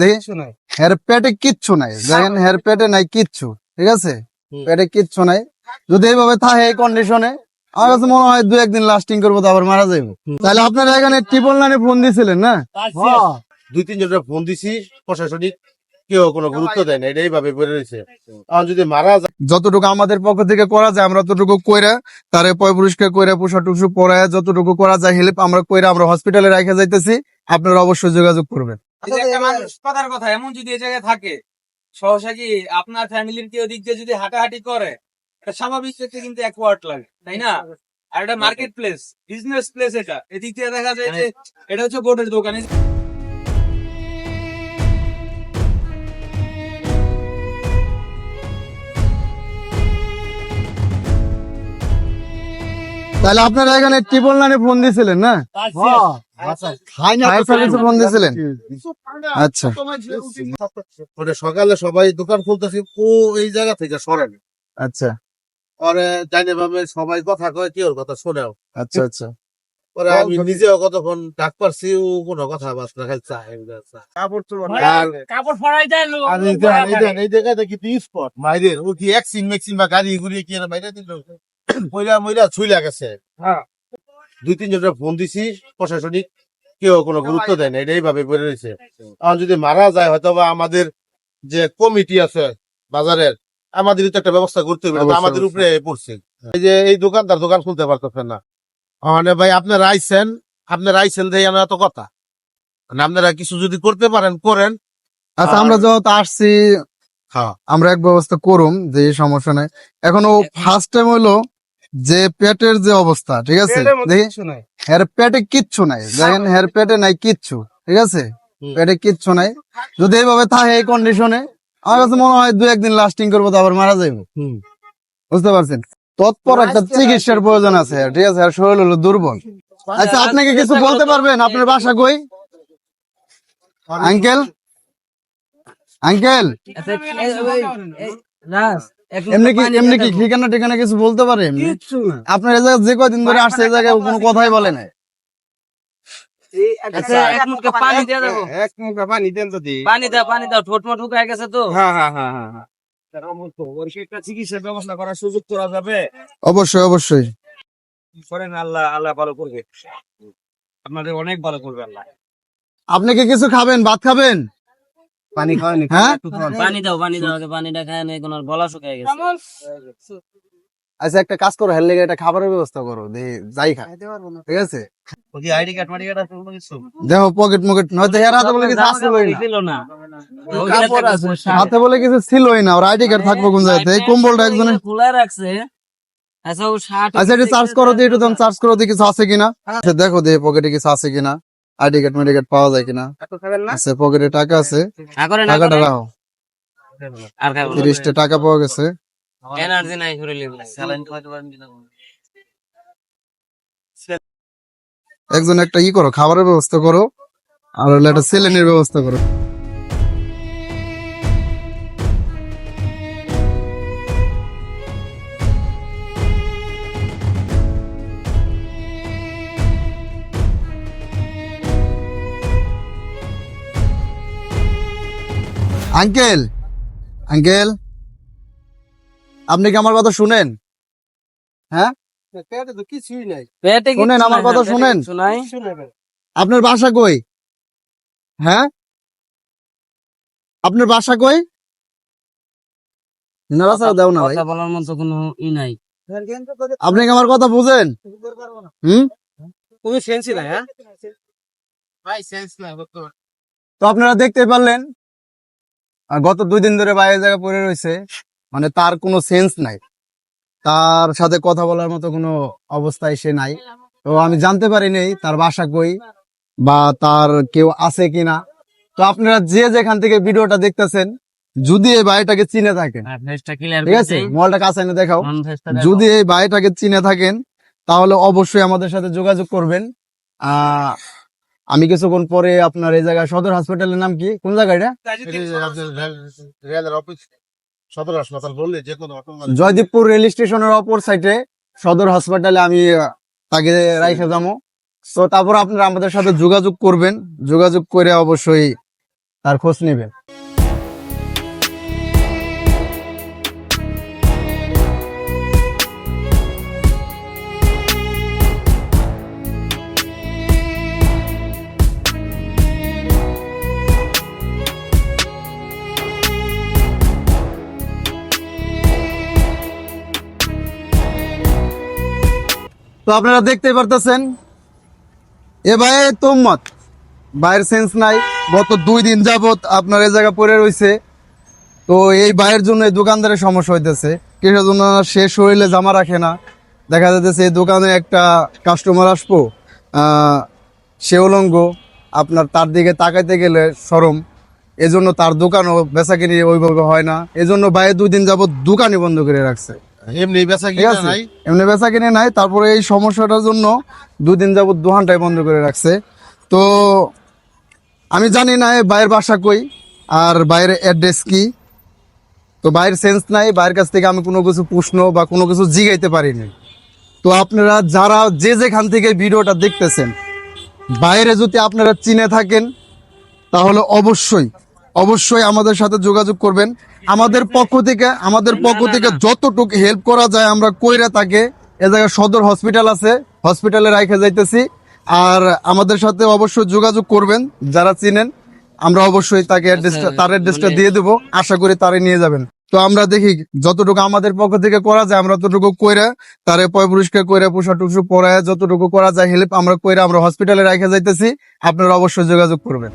দেখি কিছু নাই। হের পেটে কিচ্ছু নাই। দেখেন হের পেটে নাই কিচ্ছু ঠিক আছে? পেটে কিচ্ছু নাই। যদি এইভাবে থাকে এই কন্ডিশনে আমার কাছে মনে হয় দু একদিন লাস্টিং করব তো আবার মারা যাব তাহলে আপনারা এখানে ট্রিপল নাইনে ফোন দিয়েছিলেন না? দুই তিনজনের ফোন দিছি প্রশাসনিক কেউ কোনো গুরুত্ব দেয় না এটা এইভাবে পড়ে রয়েছে। এখন যদি মারা যায় যতটুকু আমাদের পক্ষ থেকে করা যায় আমরা ততটুকু কইরা তারে পয় পুরস্কার কইরা পোষা টুসু পড়ায় যতটুকু করা যায় হেল্প আমরা কইরা আমরা হসপিটালে রাখা যাইতেছি। আপনারা অবশ্যই যোগাযোগ করবেন। মানুষ কথার কথা এমন যদি এই জায়গায় থাকে সহসা কি আপনার ফ্যামিলির কেউ দিক দিয়ে যদি হাঁটাহাঁটি করে এটা স্বাভাবিক দেখতে কিন্তু অ্যাকওয়ার্ড লাগে তাই না? আর এটা মার্কেট প্লেস বিজনেস প্লেস এটা। এদিক দিয়ে দেখা যায় যে এটা হচ্ছে বোর্ডের দোকান। তাহলে আপনারা এখানে ট্রিপল নাইনে ফোন দিয়েছিলেন না? ফোন দিয়েছিলেন? আচ্ছা। ওটা সকালে সবাই দোকান খুলতেছি ও এই জায়গা থেকে সরেন। আচ্ছা। পরে জানে ভাবে সবাই কথা কয় কি ওর কথা শোনেও? আচ্ছা আচ্ছা। পরে আমি নিজেও কতক্ষণ ডাক পারছি ও কোনো কথা বার্তা খালি কাপড় চোপড় আর কাপড় ফড়াই যায় আর এই দেন, এই দেন, এই জায়গায় দেখি স্পট মাইরের ও কি একসিন মেক্সিন বা গাড়ি ঘুরিয়ে কি মাইরে দিল? মইরা মহিলা ছুইলা গেছে। হ্যাঁ। দুই তিনজনের ফোন দিছি প্রশাসনিক কেউ কোনো গুরুত্ব দেয় না এটা এইভাবে পড়ে রয়েছে এখন যদি মারা যায় হয়তো বা আমাদের যে কমিটি আছে বাজারের আমাদের তো একটা ব্যবস্থা করতে হবে আমাদের উপরে পড়ছে। এই যে এই দোকানদার দোকান খুলতে পারতেছেন না। মানে ভাই আপনারা আইছেন আপনারা আইছেন আমার এত কথা। মানে আপনারা কিছু যদি করতে পারেন করেন। আচ্ছা আমরা যত আসছি হ্যাঁ। আমরা এক ব্যবস্থা করুম যে সমস্যা নাই। এখন ও ফার্স্ট টাইম হলো যে পেটের যে অবস্থা ঠিক আছে? হের পেটে কিচ্ছু নাই। দেখেন হের পেটে নাই কিচ্ছু ঠিক আছে? পেটে কিচ্ছু নাই। যদি এইভাবে থাকে এই কন্ডিশনে আমার কাছে মনে হয় দু একদিন লাস্টিং করব তো আবার মারা যাব হুম। বুঝতে পারছেন? তৎপর একটা চিকিৎসার প্রয়োজন আছে ঠিক আছে? আর শরীর হলো দুর্বল। আচ্ছা আপনাকে কিছু বলতে পারবেন? আপনার বাসা কই? আঙ্কেল? আঙ্কেল? এমনি কি এমনি কি ঠিকানা ঠিকানা কিছু বলতে পারে এমনি? আপনার এই জায়গায় যে কয়দিন ধরে আসছে এই জায়গায় কোনো কথাই বলে নাই। আচ্ছা এক মুখে পানি দিয়ে দেবো এক মুখ পানি দেন তো পানি দাও পানি দাও ঠোঁট মোট শুকায় গেছে তো। হ্যাঁ হ্যাঁ হ্যাঁ হ্যাঁ হ্যাঁ। ওর কি একটা চিকিৎসার ব্যবস্থা করার সুযোগ করা যাবে? অবশ্যই অবশ্যই। করেন আল্লাহ আল্লাহ ভালো করবে। আপনাদের অনেক ভালো করবে আল্লাহ। আপনি কি কিছু খাবেন? ভাত খাবেন? পানি খাওয়ানি হ্যাঁ? পানি দাও পানি দাও আগে পানিটা খায় না কোনো গলা শুকায় গেছে। আচ্ছা একটা কাজ করো হেললে একটা খাবারের ব্যবস্থা করো যাই খা। ঠিক আছে? আইডি কার্ড মারি কার্ড কোনো কিছু? দেখো পকেট মকেট নয়তো এর হাতে বলে কিছু আসছিলই না। দিল হাতে বলে কিছু ছিলই না ওর আইডি কার্ড থাকব কোন জায়গাতে এই কম্বলটা একজনের খোলা রাখছে। আচ্ছা ও শার্ট আচ্ছা এটা চার্জ করো দিয়ে একটু চার্জ করো দিয়ে কিছু আছে কিনা? আচ্ছা দেখো দিয়ে পকেটে কিছু আছে কিনা। আইডি কার্ড মাইডি কার্ড পাওয়া যায় কিনা? আছে পকেটে টাকা আছে। টাকাটা রাখো। তিরিশটা টাকা পাওয়া গেছে। এনার্জি নাই একজন একটা ই করো খাবারের ব্যবস্থা করো আর হলো একটা সেলেনের ব্যবস্থা করো। আঙ্কেল আঙ্কেল আপনি কি আমার কথা শুনেন? হ্যাঁ? পেটে তো কিছুই নাই। পেটে শোনেন, আমার কথা শোনেন। শোনাই আপনার বাসা কই? হ্যাঁ? আপনার বাসা কই? না দাও না ভাই। কথা বলার মতো কোনো ই নাই। আপনি কি আমার কথা বুঝেন? হুম? কোনো সেন্সই নাই হ্যাঁ? ভাই সেন্স নাই তো আপনারা দেখতে পারলেন গত দুই দিন ধরে বাইরে জায়গা পড়ে রয়েছে মানে তার কোনো সেন্স নাই। তার সাথে কথা বলার মতো কোনো অবস্থায় সে নাই। তো আমি জানতে পারিনি তার বাসা কই বা তার কেউ আছে কিনা। তো আপনারা যে যেখান থেকে ভিডিওটা দেখতেছেন যদি এই বাড়িটাকে চিনে থাকেন ঠিক আছে? মোবাইলটা কাছে এনে দেখাও। যদি এই বাড়িটাকে চিনে থাকেন তাহলে অবশ্যই আমাদের সাথে যোগাযোগ করবেন। আহ, আমি কিছুক্ষণ পরে আপনার এই জায়গায় সদর হসপিটালের নাম কি? কোন জায়গা এটা? জয়দীপুর সদর হাসপাতাল বললে যে কোনো জয়দীপপুর রেল স্টেশনের অপর সাইডে সদর হাসপাতালে আমি তাকে রাইখে যাব। তো তারপর আপনারা আমাদের সাথে যোগাযোগ করবেন। যোগাযোগ করে অবশ্যই তার খোঁজ নেবেন। তো আপনারা দেখতে পারতেছেন। এ ভাই তোমত বাইরের সেন্স নাই। গত দুই দিন যাবত আপনার এই জায়গা পড়ে রয়েছে তো এই বাইরের জন্য এই দোকানদারের সমস্যা হইতেছে। কিসের জন্য সে শরীরে জামা রাখে না। দেখা যাচ্ছে এই দোকানে একটা কাস্টমার আসব সে উলঙ্গ। আপনার তার দিকে তাকাইতে গেলে সরম। এজন্য তার দোকানও বেচা কিনি ওইভাবে হয় না। এজন্য বাইরে দুই দিন যাবত দোকানই বন্ধ করে রাখছে। এমনি বেচা কিনা আছে। নাই? এমনি বেচা কিনে নাই তারপরে এই সমস্যাটার জন্য দুদিন যাবত দোকানটাই বন্ধ করে রাখছে। তো আমি জানি না বাইরের বাসা কই আর বাইরের অ্যাড্রেস কি। তো বাইরের সেন্স নাই বাইরের কাছ থেকে আমি কোনো কিছু প্রশ্ন বা কোনো কিছু জিগাইতে পারিনি। তো আপনারা যারা যে যেখান থেকে ভিডিওটা দেখতেছেন বাইরে যদি আপনারা চিনে থাকেন তাহলে অবশ্যই অবশ্যই আমাদের সাথে যোগাযোগ করবেন। আমাদের পক্ষ থেকে, আমাদের পক্ষ থেকে যতটুকু হেল্প করা যায় আমরা কইরা তাকে এ জায়গায় সদর হসপিটাল আছে হসপিটালে রাখে যাইতেছি। আর আমাদের সাথে অবশ্যই যোগাযোগ করবেন, যারা চিনেন, আমরা অবশ্যই তাকে তার অ্যাড্রেসটা দিয়ে দেবো, আশা করি তারে নিয়ে যাবেন। তো আমরা দেখি যতটুকু আমাদের পক্ষ থেকে করা যায়, আমরা ততটুকু কইরা তারে পয় পুরস্কার কইরা, পোশাক টুকু পরায় যতটুকু করা যায় হেল্প আমরা কইরা আমরা হসপিটালে রাখে যাইতেছি। আপনারা অবশ্যই যোগাযোগ করবেন।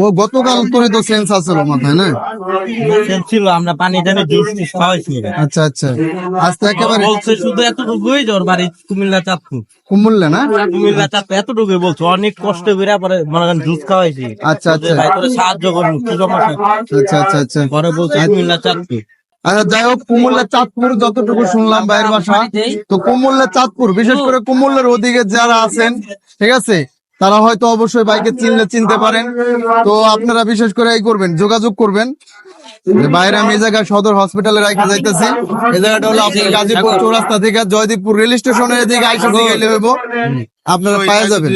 ও গতকাল করে তো সেন্স আছিল মাথায় না? ছিল আমরা পানি টানি জুস খাওয়াইছি আচ্ছা আচ্ছা। আজ তো একেবারে বলছে শুধু এতটুকুই ওর বাড়ি কুমিল্লা চাঁদপুর। কুমুল্লে না? কুমিল্লা চাঁদপুর এতটুকুই বলছে অনেক কষ্ট করে পরে মনে করেন জুস খাওয়াইছি। আচ্ছা আচ্ছা। ভাই তোরে সাহায্য করব কি সমস্যা আচ্ছা আচ্ছা আচ্ছা। পরে বলছে কুমিল্লা চাঁদপুর। আচ্ছা যাই হোক কুমুল্লা চাঁদপুর যতটুকু শুনলাম বাইরের বাসা তো কুমুল্লা চাঁদপুর বিশেষ করে কুমুল্লার ওদিকে যারা আছেন ঠিক আছে? তারা হয়তো অবশ্যই বাইকে চিনলে চিনতে পারেন। তো আপনারা বিশেষ করে এই করবেন, যোগাযোগ করবেন। বাইরে আমি এই জায়গায় সদর হসপিটালে রাখা যাইতেছি। এই জায়গাটা হলো আপনার গাজীপুর চৌরাস্তা থেকে জয়দীপুর রেল স্টেশনের এদিকে আইসা গেলে হইব। আপনারা পাওয়া যাবেন।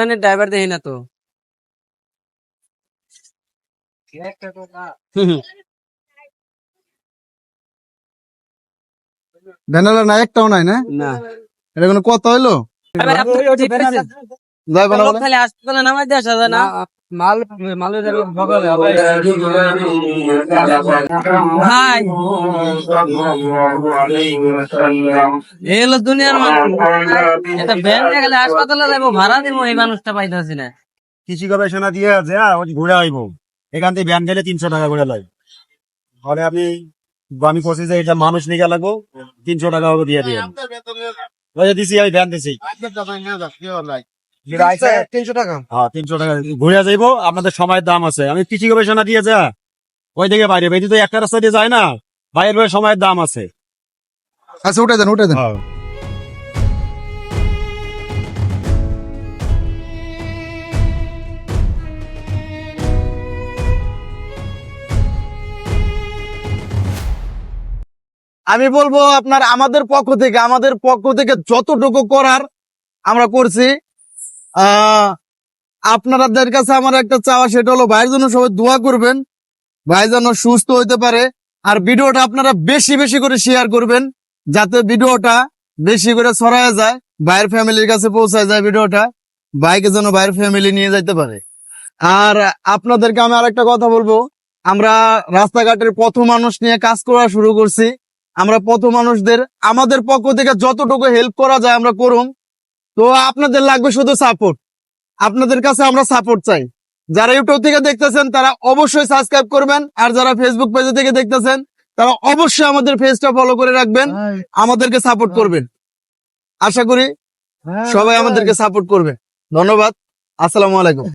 ভ্যানের ড্রাইভার দেখি না তো? ভ্যানালা না একটাও নাই না? না। এটা কোনো কথা হইল? এবার না খালি নামাই দিয়ে আসা যায় না মাল মালের ভাই এই দুনিয়ার এটা ব্যাংক গেলে হাসপাতালে যাব ভাড়া দিব এই মানুষটা পাইতেছি না। কৃষি গবেষণা দিয়ে আছে হ্যাঁ ওই ঘুরে আইব। এখান থেকে ভ্যান গেলে তিনশো টাকা করে লাগে তাহলে আপনি আমি করছি যে এটা মানুষ নিয়ে লাগবো তিনশো টাকা দিয়ে দিয়ে। ওই দিছি আমি ভ্যান দিছি। তিনশো টাকা হ্যাঁ তিনশো টাকা। ঘুরে যাইবো আপনাদের সময়ের দাম আছে। আমি কৃষি গবেষণা দিয়ে যা। ওই দিকে বাইরে এই তো একটা রাস্তা দিয়ে যায় না। বাইরের বাইরে সময়ের দাম আছে। আচ্ছা উঠে দেন উঠে দেন। আমি বলব আপনার আমাদের পক্ষ থেকে আমাদের পক্ষ থেকে যতটুকু করার আমরা করছি আপনাদের কাছে আমার একটা চাওয়া, সেটা হলো ভাইয়ের জন্য সবাই দোয়া করবেন। ভাই যেন সুস্থ হইতে পারে। আর ভিডিওটা আপনারা বেশি বেশি করে শেয়ার করবেন, যাতে ভিডিওটা বেশি করে ছড়ায় যায়, ভাইয়ের ফ্যামিলির কাছে পৌঁছায় যায় ভিডিওটা, ভাইকে যেন ভাইয়ের ফ্যামিলি নিয়ে যাইতে পারে। আর আপনাদেরকে আমি আরেকটা কথা বলব, আমরা রাস্তাঘাটের পথ মানুষ নিয়ে কাজ করা শুরু করছি। আমরা পথ মানুষদের, আমাদের পক্ষ থেকে যতটুকু হেল্প করা যায় আমরা করুম তো আপনাদের লাগবে শুধু সাপোর্ট আপনাদের কাছে আমরা সাপোর্ট চাই। যারা ইউটিউব থেকে দেখতেছেন তারা অবশ্যই সাবস্ক্রাইব করবেন। আর যারা ফেসবুক পেজ থেকে দেখতেছেন তারা অবশ্যই আমাদের পেজটা ফলো করে রাখবেন। আমাদেরকে সাপোর্ট করবেন। আশা করি সবাই আমাদেরকে সাপোর্ট করবে। ধন্যবাদ। আসসালামু আলাইকুম।